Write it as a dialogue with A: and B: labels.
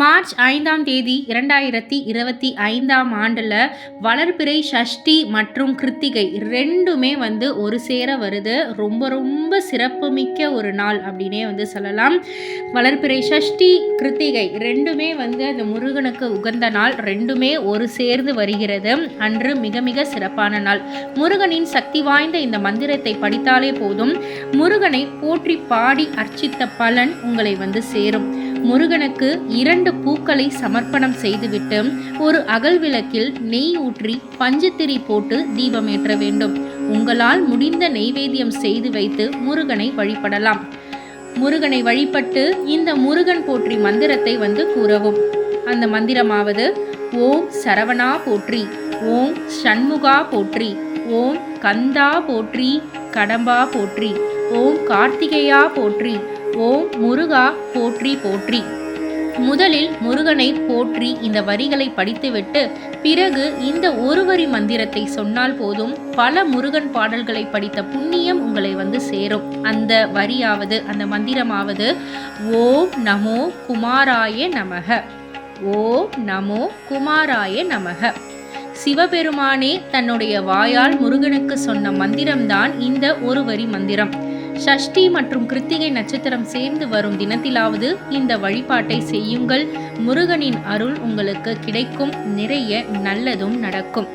A: March ஐந்தாம் தேதி இரண்டாயிரத்தி இருபத்தி ஐந்தாம் ஆண்டில் வளர்பிறை சஷ்டி மற்றும் கிருத்திகை ரெண்டுமே வந்து ஒரு சேர வருது. ரொம்ப ரொம்ப சிறப்புமிக்க ஒரு நாள் அப்படின்னே வந்து சொல்லலாம். வளர்பிறை சஷ்டி கிருத்திகை ரெண்டுமே வந்து அந்த முருகனுக்கு உகந்த நாள். ரெண்டுமே ஒரு சேர்ந்து வருகிறது. அன்று மிக மிக சிறப்பான நாள். முருகனின் சக்தி வாய்ந்த இந்த மந்திரத்தை படித்தாலே போதும். முருகனை போற்றி பாடி அர்ச்சித்த பலன் உங்களை வந்து சேரும். முருகனுக்கு இரண்டு பூக்களை சமர்ப்பணம் செய்துவிட்டு ஒரு அகல் விளக்கில் நெய் ஊற்றி பஞ்சுத்திரி போட்டு தீபமேற்ற வேண்டும். உங்களால் முடிந்த நெய்வேத்தியம் செய்து வைத்து முருகனை வழிபடலாம். முருகனை வழிபட்டு இந்த முருகன் போற்றி மந்திரத்தை வந்து கூறவும். அந்த மந்திரமாவது ஓம் சரவணா போற்றி ஓம் சண்முகா போற்றி ஓம் கந்தா போற்றி கடம்பா போற்றி ஓம் கார்த்திகேயா போற்றி ஓம் முருகா போற்றி போற்றி. முதலில் முருகனை போற்றி இந்த வரிகளை படித்துவிட்டு பிறகு இந்த ஒரு வரி மந்திரத்தை சொன்னால் போதும் பல முருகன் பாடல்களை படித்த புண்ணியம் உங்களை வந்து சேரும். அந்த வரியாவது அந்த மந்திரமாவது ஓம் நமோ குமாராய நமக. ஓம் நமோ குமாராய நமக. சிவபெருமானே தன்னுடைய வாயால் முருகனுக்கு சொன்ன மந்திரம்தான் இந்த ஒரு வரி மந்திரம். சஷ்டி மற்றும் கிருத்திகை நட்சத்திரம் சேர்ந்து வரும் தினத்திலாவது இந்த வழிபாட்டை செய்யுங்கள். முருகனின் அருள் உங்களுக்கு கிடைக்கும். நிறைய நல்லதும் நடக்கும்.